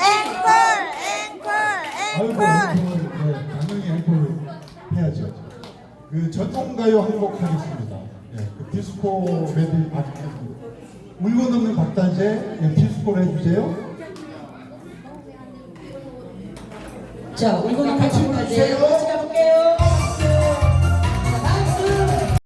앵콜 앵콜 아이고 앵콜 앵콜 네, 당연히 앵콜 해야죠. 그 전통가요 한곡 하겠습니다. 예, 그 디스코 레디 박 물고 넘는 박단세 예, 디스코를 해주세요. 자, 울고는 같이 같